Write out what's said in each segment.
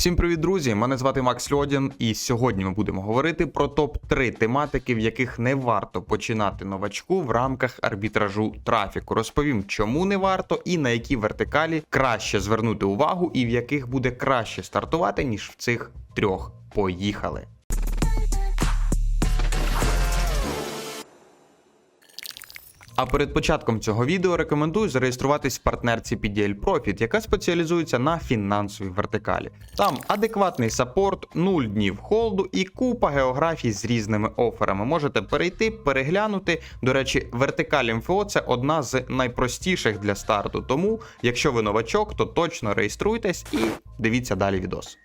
Всім привіт, друзі! Мене звати Макс Льодін, і сьогодні ми будемо говорити про топ-3 тематики, в яких не варто починати новачку в рамках арбітражу трафіку. Розповім, чому не варто і на які вертикалі краще звернути увагу, і в яких буде краще стартувати, ніж в цих трьох. Поїхали! А перед початком цього відео рекомендую зареєструватись в партнерці PDL Profit, яка спеціалізується на фінансовій вертикалі. Там адекватний саппорт, 0 днів холду і купа географій з різними оферами. Можете перейти, переглянути. До речі, вертикаль МФО це одна з найпростіших для старту. Тому, якщо ви новачок, то точно реєструйтесь і дивіться далі відос.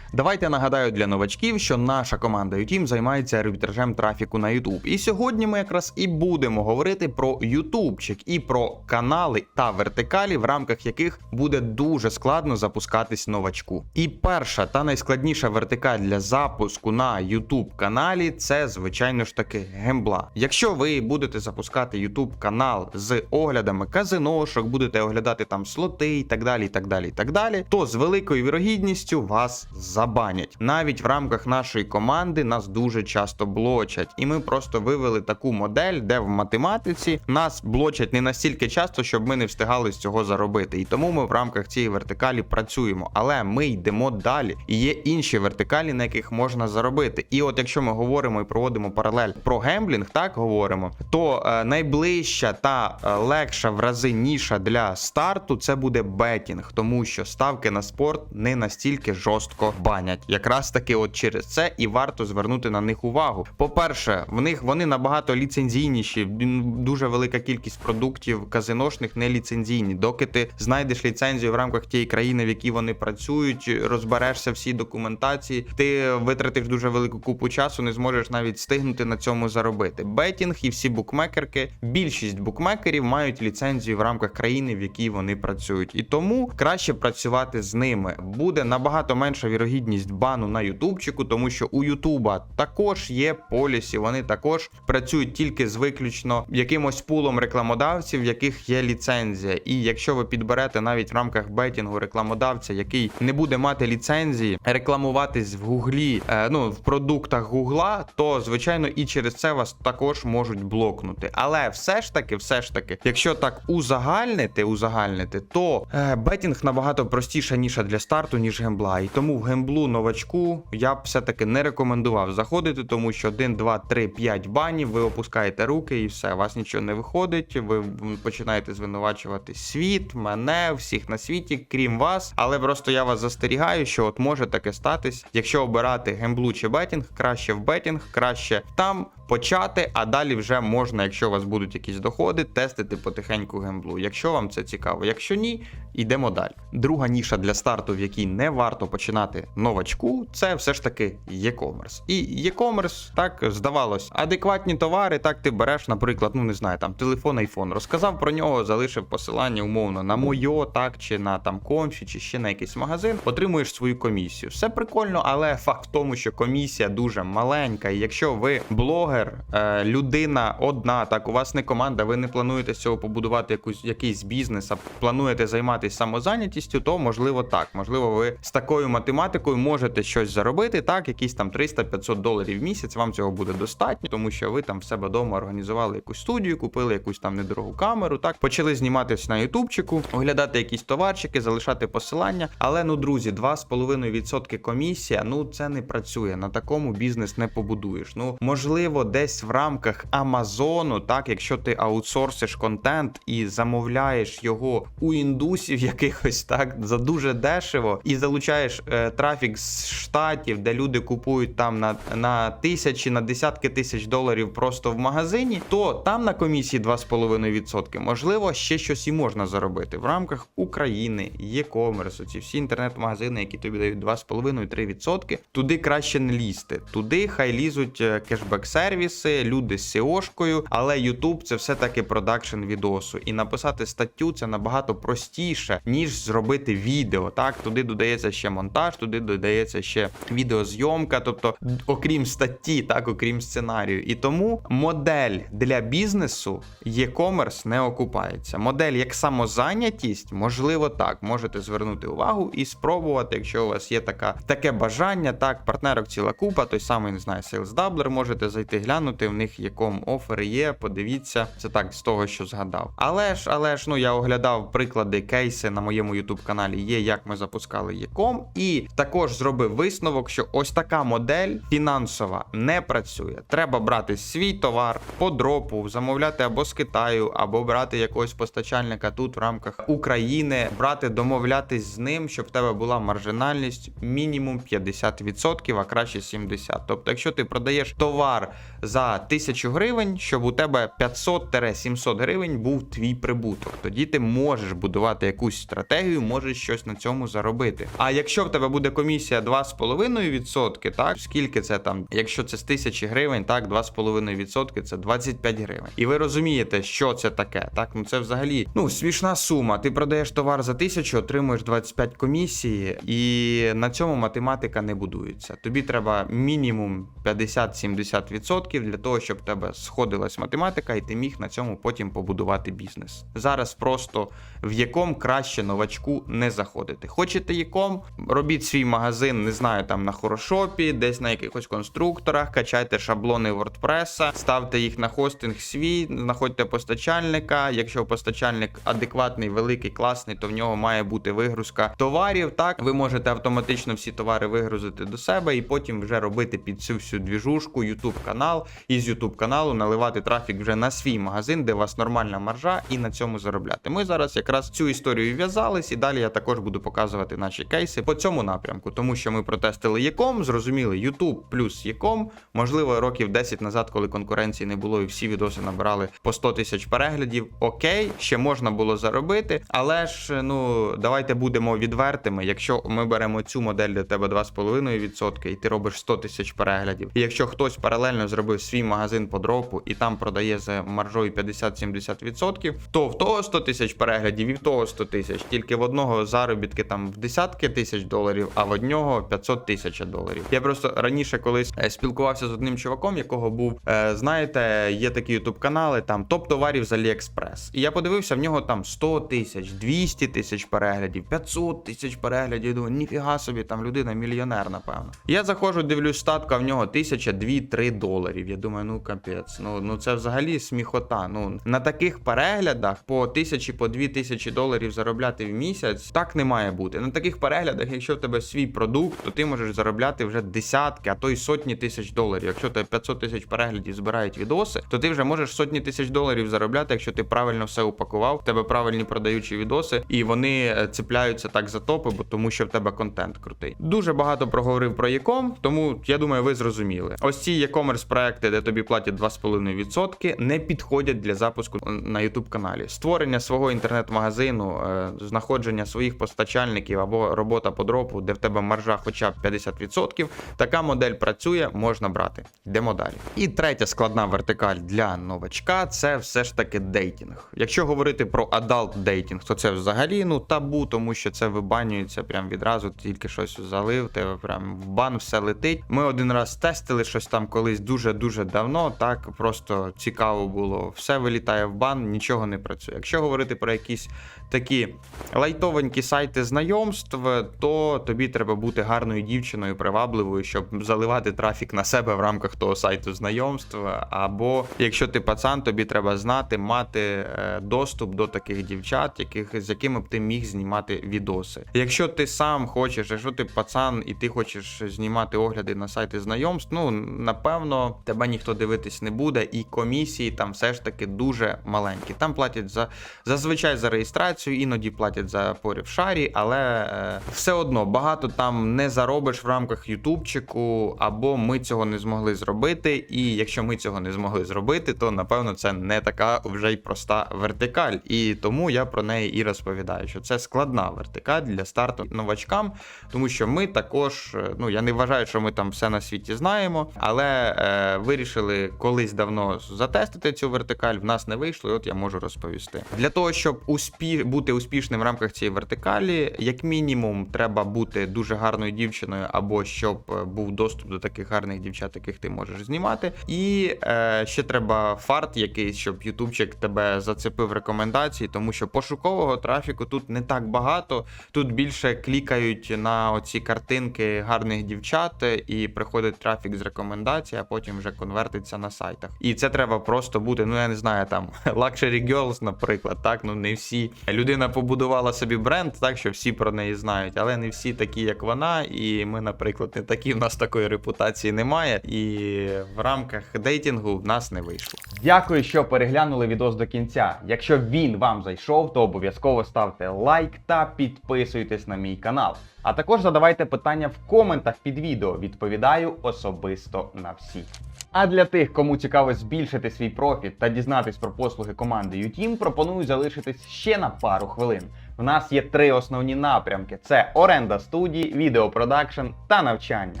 Давайте нагадаю для новачків, що наша команда UTeam займається арбітражем трафіку на YouTube. І сьогодні ми якраз і будемо говорити про ютубчик і про канали та вертикалі, в рамках яких буде дуже складно запускатись новачку. І перша та найскладніша вертикаль для запуску на YouTube каналі це, звичайно ж таки, гембла. Якщо ви будете запускати YouTube канал з оглядами казиношок, будете оглядати там слоти і так далі, і так далі, і так далі, то з великою вірогідністю вас забанять. Навіть в рамках нашої команди нас дуже часто блочать, і ми просто вивели таку модель, де в математиці нас блочать не настільки часто, щоб ми не встигали з цього заробити. І тому ми в рамках цієї вертикалі працюємо. Але ми йдемо далі. І є інші вертикалі, на яких можна заробити. І от якщо ми говоримо і проводимо паралель про гемблінг, так говоримо, то е, найближча та е, легша в рази ніша для старту це буде бетінг, тому що ставки на спорт не настільки жорстко банять. Якраз таки, от через це і варто звернути на них увагу. По-перше, в них вони набагато ліцензійніші, дуже велика кількість продуктів казиношних не ліцензійні. Доки ти знайдеш ліцензію в рамках тієї країни, в якій вони працюють, розберешся всі документації, ти витратиш дуже велику купу часу, не зможеш навіть стигнути на цьому заробити. Бетінг і всі букмекерки, більшість букмекерів мають ліцензію в рамках країни, в якій вони працюють, і тому краще працювати з ними. Буде набагато менша вірогідність бану на Ютубчику, тому що у Ютуба також є полісі, вони також працюють тільки з виключно якимось пулом рекламодавців, в яких є ліцензія. І якщо ви підберете навіть в рамках бетінгу рекламодавця, який не буде мати ліцензії, рекламуватись в гуглі, е, ну в продуктах гугла, то звичайно і через це вас також можуть блокнути. Але все ж таки, все ж таки, якщо так узагальнити, узагальнити, то е, бетінг набагато простіша ніша для старту, ніж гембла. І тому в гемблу новачку я б все-таки не рекомендував заходити, тому що 1, 2, 3, 5 банів, ви опускаєте руки і все, вас нічого не виходить. Ви починаєте звинувачувати світ, мене, всіх на світі, крім вас. Але просто я вас застерігаю, що от може таке статись. Якщо обирати гемблу чи бетінг, краще в бетінг, краще там почати, а далі вже можна, якщо у вас будуть якісь доходи, тестити потихеньку гемблу. Якщо вам це цікаво, якщо ні, йдемо далі. Друга ніша для старту, в якій не варто починати новачку, це все ж таки e-commerce. І e-commerce, так здавалось, адекватні товари, так ти береш, наприклад, ну не знаю, там телефон, айфон, розказав про нього, залишив посилання умовно на Мойо, так чи на там Комфі, чи ще на якийсь магазин, отримуєш свою комісію. Все прикольно, але факт в тому, що комісія дуже маленька. І якщо ви блогер, е, людина одна, так у вас не команда, ви не плануєте з цього побудувати якусь якийсь бізнес, а плануєте займатися самозайнятістю, то можливо так. Можливо, ви з такою математикою можете щось заробити, так, якісь там 300-500 доларів в місяць. Вам цього буде достатньо, тому що ви там в себе вдома організували якусь студію, купили якусь там недорогу камеру, так почали зніматися на ютубчику, оглядати якісь товарчики, залишати посилання. Але ну, друзі, 2,5% комісія, ну це не працює. На такому бізнес не побудуєш. Ну можливо, десь в рамках Амазону, так, якщо ти аутсорсиш контент і замовляєш його у індусів якихось так за дуже дешево, і залучаєш е, трафік з штатів, де люди купують там на, на тисячі, на десятки тисяч доларів просто в магазині, то там на комісії 2,5%. Можливо, ще щось і можна заробити в рамках України, e-commerce, ці всі інтернет-магазини, які тобі дають 2,5-3%. Туди краще не лізти. Туди хай лізуть е, кешбек сервіси люди з SEO-шкою, але YouTube це все-таки продакшн відосу. І написати статтю це набагато простіше, ніж зробити відео. Так, туди додається ще монтаж, туди додається ще відеозйомка, тобто, окрім статті, так, окрім сценарію. І тому модель для бізнесу e-commerce не окупається. Модель як самозайнятість, можливо, так, можете звернути увагу і спробувати, якщо у вас є така, таке бажання, так, партнерок ціла купа, той самий, не знаю, Sales можете зайти глянути, в них якому офери є, подивіться, це так, з того, що згадав. Але ж, але ж, ну я оглядав приклади, кейси на моєму YouTube каналі є, як ми запускали Єком, і також зробив висновок, що ось така модель фінансова не працює. Треба брати свій товар по дропу, замовляти або з Китаю, або брати якогось постачальника тут в рамках України, брати, домовлятись з ним, щоб в тебе була маржинальність мінімум 50%, а краще 70%. Тобто, якщо ти продаєш товар за 1000 гривень, щоб у тебе 500-700 гривень був твій прибуток, тоді ти можеш будувати якусь стратегію, можеш щось на цьому заробити. А якщо в тебе буде комісія 2,5%, так скільки це там, якщо це з 1000 гривень, так 2,5% це 25 гривень. І ви розумієте, що це таке. Так, ну це взагалі ну смішна сума. Ти продаєш товар за 1000, отримуєш 25 комісії, і на цьому математика не будується. Тобі треба мінімум 50-70% для того, щоб в тебе сходилась математика, і ти міг на цьому потім побудувати бізнес. Зараз просто в яком краще новачку не заходити. Хочете яком, робіть свій магазин, не знаю, там на хорошопі, десь на якихось конструкторах, качайте шаблони WordPress, ставте їх на хостинг свій, знаходьте постачальника. Якщо постачальник адекватний, великий, класний, то в нього має бути вигрузка товарів. Так, ви можете автоматично всі товари вигрузити до себе і потім вже робити під цю всю двіжушку YouTube канал і з YouTube каналу наливати трафік вже на свій магазин, де у вас нормальна маржа, і на цьому заробляти. Ми зараз якраз цю історію в'язались, і далі я також буду показувати наші кейси по цьому напрямку, тому що ми протестили Єком, зрозуміли YouTube плюс Єком. Можливо, років 10 назад, коли конкуренції не було, і всі відоси набирали по 100 тисяч переглядів. Окей, ще можна було заробити, але ж ну давайте будемо відвертими. Якщо ми беремо цю модель для тебе 2,5% і ти робиш 100 тисяч переглядів. І якщо хтось паралельно зробив свій магазин по дропу і там продає за маржою 50-70%, то в того 100 тисяч переглядів і в того 100 тисяч. Тільки в одного заробітки там в десятки тисяч доларів, а в одного 500 тисяч доларів. Я просто раніше колись е, спілкувався з одним чуваком, якого був, е, знаєте, є такі ютуб канали, там топ товарів з Аліекспрес. І я подивився, в нього там 100 тисяч, 200 тисяч переглядів, 500 тисяч переглядів. Думаю, ніфіга собі, там людина мільйонер, напевно. Я заходжу, дивлюсь статку, а в нього тисяча, дві, три доларів. Я думаю, ну капець, ну ну це взагалі сміхота. Ну на таких переглядах по тисячі, по дві тисячі доларів заробляти в місяць так не має бути. На таких переглядах, якщо в тебе свій продукт, то ти можеш заробляти вже десятки, а то й сотні тисяч доларів. Якщо тебе 500 тисяч переглядів збирають відоси, то ти вже можеш сотні тисяч доларів заробляти, якщо ти правильно все упакував, в тебе правильні продаючі відоси, і вони е, цепляються так за топи, бо тому що в тебе контент крутий. Дуже багато проговорив про Єком, тому я думаю, ви зрозуміли. Ось ці e-commerce проекти, де тобі платять 2,5%, не підходять для запуску на YouTube каналі. Створення свого інтернет-магазину, е, знаходження своїх постачальників або робота по дропу, де в тебе маржа хоча б 50%. Така модель працює, можна брати. Йдемо далі. І третя складна вертикаль для новачка це все ж таки дейтінг. Якщо говорити про адалт дейтінг, то це взагалі ну табу, тому що це вибанюється прям відразу, тільки щось залив, тебе прям в бан все летить. Ми один раз тестили щось там колись дуже-дуже давно. Так просто цікаво було. Все вилітає в бан, нічого не працює. Якщо говорити про якісь такі лайтовенькі сайти знайомств, то тобі треба бути гарною дівчиною, привабливою, щоб заливати трафік на себе в рамках того сайту знайомств. Або якщо ти пацан, тобі треба знати, мати е, доступ до таких дівчат, яких з якими б ти міг знімати відоси. Якщо ти сам хочеш, якщо ти пацан і ти хочеш знімати огляди на сайти знайомств, ну напевно тебе ніхто дивитись не буде, і комісії там все ж таки дуже маленькі. Там платять за зазвичай за реєстрацію, іноді платять за порів шарі, але е, все одно багато там не заробиш в рамках Ютубчику, або ми цього не змогли зробити. І якщо ми цього не змогли зробити, то напевно це не така вже й проста вертикаль. І тому я про неї і розповідаю, що це складна вертикаль для старту новачкам, тому що ми також, е, ну я не вважаю, що ми там все на світі знаємо, але е, вирішили колись давно затестити цю вертикаль. В нас не вийшло, і от я можу розповісти. Для того, щоб успі... бути успішним в рамках цієї вертикалі, як мінімум, треба бути дуже гарною дівчиною, або щоб е, був доступ до таких гарних дівчат, яких ти можеш знімати. І е, ще треба фарт якийсь, щоб ютубчик тебе зацепив рекомендації, тому що пошукового трафіку тут не так багато. Тут більше клікають на оці картинки гарних дівчат, е, і приходить трафік з рекомендацій, а потім вже конвертиться на сайтах. І це треба просто бути, ну я не знаю, там Luxury Girls, наприклад, так, ну не всі. Людина побудувала собі бренд, так що всі про неї знають, але не всі такі, як вона. І ми, наприклад, не такі, в нас такої репутації немає. І в рамках дейтингу в нас не вийшло. Дякую, що переглянули відос до кінця. Якщо він вам зайшов, то обов'язково ставте лайк та підписуйтесь на мій канал. А також задавайте питання в коментах під відео. Відповідаю особисто на всі. А для тих, кому цікаво збільшити свій профіт та дізнатись про послуги команди UTeam, пропоную залишитись ще на пару хвилин. В нас є три основні напрямки: це оренда студії, відеопродакшн та навчання.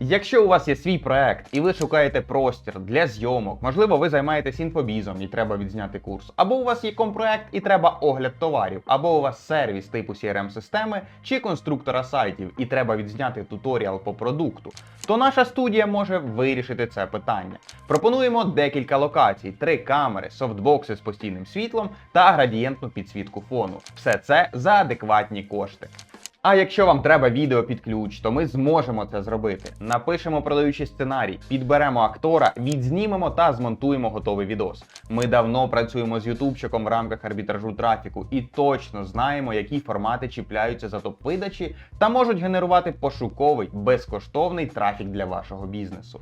Якщо у вас є свій проект і ви шукаєте простір для зйомок, можливо, ви займаєтесь інфобізом і треба відзняти курс, або у вас є компроект і треба огляд товарів, або у вас сервіс типу crm системи чи конструктора сайтів, і треба відзняти туторіал по продукту, то наша студія може вирішити це питання. Пропонуємо декілька локацій: три камери, софтбокси з постійним світлом та градієнтну підсвітку фону. Все це за адекватні кошти. А якщо вам треба відео під ключ, то ми зможемо це зробити. Напишемо продаючий сценарій, підберемо актора, відзнімемо та змонтуємо готовий відос. Ми давно працюємо з ютубчиком в рамках арбітражу трафіку і точно знаємо, які формати чіпляються за топ-видачі та можуть генерувати пошуковий безкоштовний трафік для вашого бізнесу.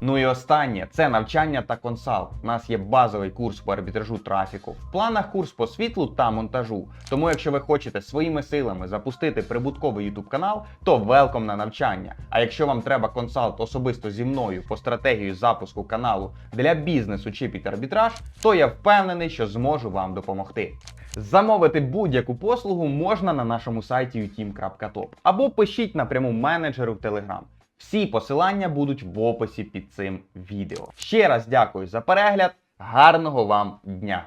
Ну і останнє це навчання та консалт. У нас є базовий курс по арбітражу трафіку, в планах курс по світлу та монтажу. Тому, якщо ви хочете своїми силами запустити прибутковий YouTube канал, то велком на навчання. А якщо вам треба консалт особисто зі мною по стратегії запуску каналу для бізнесу чи під арбітраж, то я впевнений, що зможу вам допомогти. Замовити будь-яку послугу можна на нашому сайті uteam.top або пишіть напряму менеджеру в Telegram. Всі посилання будуть в описі під цим відео. Ще раз дякую за перегляд. Гарного вам дня!